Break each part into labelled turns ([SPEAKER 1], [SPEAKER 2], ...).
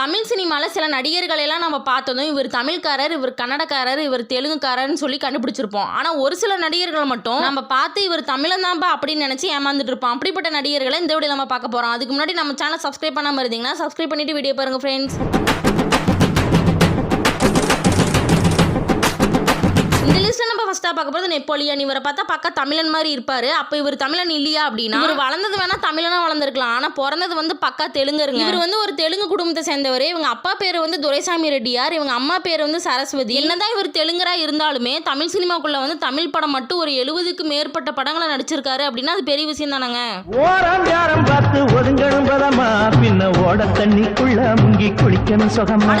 [SPEAKER 1] தமிழ் சினிமாவில் சில நடிகர்கள் எல்லாம் நம்ம பார்த்ததும் இவர் தமிழ்காரர் இவர் கன்னடக்காரர் இவர் தெலுங்குக்காரர்னு சொல்லி கண்டுபிடிச்சிருப்போம். ஆனால் ஒரு சில நடிகர்கள் மட்டும் நம்ம பார்த்து இவர் தமிழன் தான்ப்பா அப்படின்னு நினச்சி ஏமாந்துட்டு இருப்போம் அப்படிப்பட்ட நடிகர்களை இந்த வீடியோ நம்ம பார்க்க போகிறோம் அதுக்கு முன்னாடி நம்ம சேனல் சப்ஸ்கிரைப் பண்ணாமல் இருந்தீங்கன்னா சப்ஸ்கிரைப் பண்ணிட்டு வீடியோ பாருங்கள் ஃப்ரெண்ட்ஸ் ஃபர்ஸ்டா பார்க்க போறது நெப்போலியன். இவரை பார்த்தா பக்க தமிழன் மாதிரி இருப்பாரு. அப்ப இவர் தமிழன் இல்லையா அப்படின்னா இவர் வளர்ந்தது வேணா தமிழனா வளர்ந்துருக்கலாம். ஆனா பிறந்தது வந்து பக்கா தெலுங்குருங்க. இவர் வந்து ஒரு தெலுங்கு குடும்பத்தை சேர்ந்தவர். இவங்க அப்பா பேர் வந்து துரைசாமி ரெட்டியார். இவங்க அம்மா பேர் வந்து சரஸ்வதி. என்னதான் இவர் தெலுங்கரா இருந்தாலுமே தமிழ் சினிமாக்குள்ள வந்து தமிழ் படம் மட்டும் ஒரு எழுபதுக்கு மேற்பட்ட படங்களை நடிச்சிருக்காரு அப்படின்னா அது பெரிய விஷயம் தானங்க.
[SPEAKER 2] ஓரம் யாரம் பார்த்து ஒதுங்கணும் பதமா பின்ன ஓட தண்ணிக்குள்ள முங்கி குளிக்கணும் சுகமா?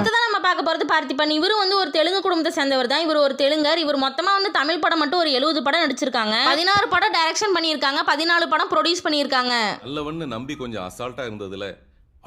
[SPEAKER 1] போகிறது பார்த்திபன். இவரும் வந்து ஒரு தெலுங்கு குடும்பத்தை சேர்ந்தவர் தான். இவர் ஒரு தெலுங்கர். இவர் மொத்தமாக வந்து தமிழ் படம் மட்டும் ஒரு எழுபது படம் நடிச்சிருக்காங்க. பதினாறு படம் டைரக்ஷன் பண்ணியிருக்காங்க. பதினாலு படம் ப்ரொடியூஸ் பண்ணியிருக்காங்க.
[SPEAKER 3] நல்லவன்னு நம்பி கொஞ்சம் அசால்ட்டாக இருந்ததுல.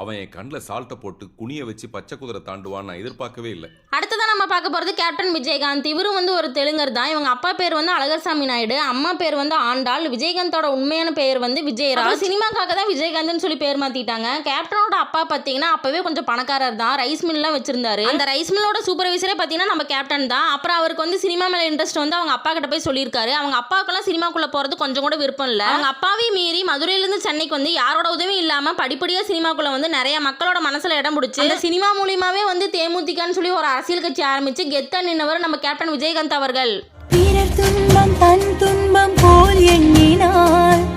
[SPEAKER 3] அவன் என் கண்ணில் சால்ட்டை போட்டு குனிய வச்சு பச்சை குதிரை தாண்டுவான்னு நான் எதிர்பார்க்கவே இல்லை.
[SPEAKER 1] அடுத்ததான் நம்ம பார்க்க போறது கேப்டன் விஜயகாந்த். இவரும் வந்து ஒரு தெலுங்கர் தான். இவங்க அப்பா பேர் வந்து அழகர்சாமி நாயுடு. அம்மா பேர் வந்து ஆண்டாள். விஜயகாந்தோட உண்மையான பேர் வந்து விஜயராஜ். சினிமாக்காக தான் விஜயகாந்த்னு சொல்லி பேர் மாத்திட்டாங்க. கேப்டனோட அப்பா பார்த்தீங்கன்னா அப்பவே கொஞ்சம் பணக்காரர் தான். ரைஸ் மில்லாம் வச்சிருந்தாரு. அந்த ரைஸ் மில்லோட சூப்பர்வைசரே பார்த்தீங்கன்னா நம்ம கேப்டன் தான். அப்புறம் அவருக்கு வந்து சினிமா மேல இன்ட்ரெஸ்ட் வந்து அவங்க அப்பா கிட்ட போய் சொல்லியிருக்காரு. அவங்க அப்பாவுக்கெல்லாம் சினிமாக்குள்ள போறது கொஞ்சம் கூட விருப்பம் இல்லை. அவங்க அப்பாவையும் மீறி மதுரையிலேருந்து சென்னைக்கு வந்து யாரோட உதவியும் இல்லாம படிப்படியா சினிமாக்குள்ள வந்து நிறைய மக்களோட மனசுல இடம் பிடிச்சி அந்த சினிமா மூலியமாவே வந்து தேமுதிகன்னு சொல்லி ஒரு அரசியல் கட்சி ஆரம்பிச்சு கெத்தா நின்னவர் நம்ம கேப்டன் விஜயகாந்த் அவர்கள்.
[SPEAKER 4] துன்பம் தன் துன்பம் போல் எண்ணினார்.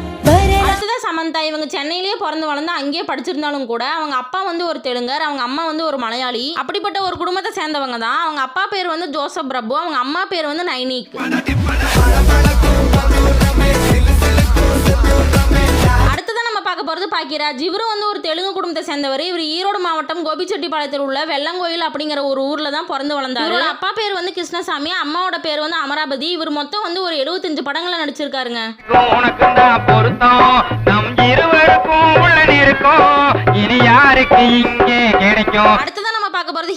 [SPEAKER 1] சமந்தா இவங்க சென்னையிலேயே பிறந்து வளர்ந்து அங்கேயே படிச்சிருந்தாலும் கூட அவங்க அப்பா வந்து ஒரு தெலுங்கர் அவங்க அம்மா வந்து ஒரு மலையாளி. அப்படிப்பட்ட ஒரு குடும்பத்தை சேர்ந்தவங்க தான். அவங்க அப்பா பேர் வந்து ஜோசப் பிரபு அவங்க அம்மா பேர் வந்து நைனிக். போறது பாக்கியராஜ். இவரும் வந்து ஒரு தெலுங்கு குடும்பத்தை சேர்ந்தவர். இவர் ஈரோடு மாவட்டம் கோபிச்செட்டிப்பாளையத்தில் உள்ள வெள்ளங்கோயில் அப்படிங்கிற ஒரு ஊர்ல தான் பிறந்து வளர்ந்தாரு. இவரோட அப்பா பேர் வந்து கிருஷ்ணசாமி அம்மாவோட பேர் வந்து அமராபதி. இவர் மொத்தம் வந்து ஒரு 75 படங்களை நடிச்சிருக்காருங்க.
[SPEAKER 5] உனக்கு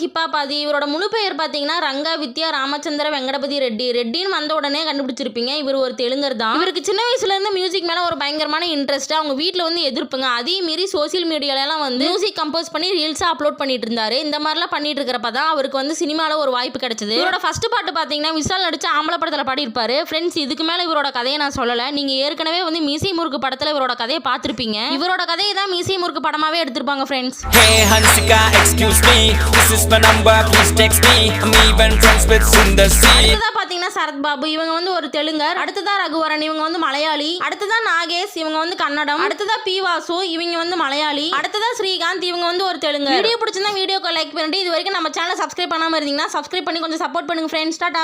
[SPEAKER 1] ஹிப்பா பாதி இவரோட முழு பெயர் பார்த்தீங்கன்னா ரங்கா வித்யா ராமச்சந்திர வெங்கடபதி ரெட்டி. ரெட்டின்னு வந்த உடனே கண்டுபிடிச்சிருப்பீங்க. இவர் ஒரு தெலுங்கர் தான். இவருக்கு சின்ன வயசுல இருந்து மியூசிக் மேல ஒரு பயங்கரமான இன்ட்ரெஸ்ட் அவங்க வீட்டில் வந்து எதிர்ப்புங்க. அதே மீறி சோசியல் மீடியால எல்லாம் வந்து மியூசிக் கம்போஸ் பண்ணி ரீல்ஸா அப்லோட் பண்ணிட்டு இருந்தாரு. இந்த மாதிரிலாம் பண்ணிட்டு இருக்கிறப்ப தான் அவருக்கு வந்து சினிமால ஒரு வாய்ப்பு கிடைச்சது. இவரோட ஃபர்ஸ்ட் பாட்டு பார்த்தீங்கன்னா விசால் நடிச்ச ஆம்பளை படத்துல பாடியிருப்பாரு. ஃப்ரெண்ட்ஸ் இதுக்கு மேல இவரோட கதையை நான் சொல்லல. நீங்க ஏற்கனவே வந்து மீசை முறுக்கு படத்துல இவரோட கதையை பார்த்திருப்பீங்க இவரோட கதையை தான் மீசை முறுக்கு படமாவே எடுத்திருப்பாங்க friends
[SPEAKER 6] Hey my number, please text me. I'm even friends with Sundar C.
[SPEAKER 1] அடுத்ததா பாத்தீங்கன்னா சரத் பாபு. இவங்க வந்து ஒரு தெலுங்கர். அடுத்ததா ரகுவரன் இவங்க வந்து மலையாளி. அடுத்ததா நாகேஷ் இவங்க வந்து கன்னடம். அடுத்ததா பி வாசு இவங்க வந்து மலையாளி. அடுத்ததா ஸ்ரீகாந்த் இவங்க வந்து ஒரு தெலுங்கு வீடியோ பிடிச்சிருந்தா வீடியோக்கு லைக் பண்ணிட்டு இது வரைக்கும் நம்ம சேனல் சப்ஸ்கிரைப் பண்ணாம இருந்தீங்கன்னா சப்ஸ்கிரைப் பண்ணி கொஞ்சம் சப்போர்ட் பண்ணுங்க ஃப்ரெண்ட்ஸ் டாடா.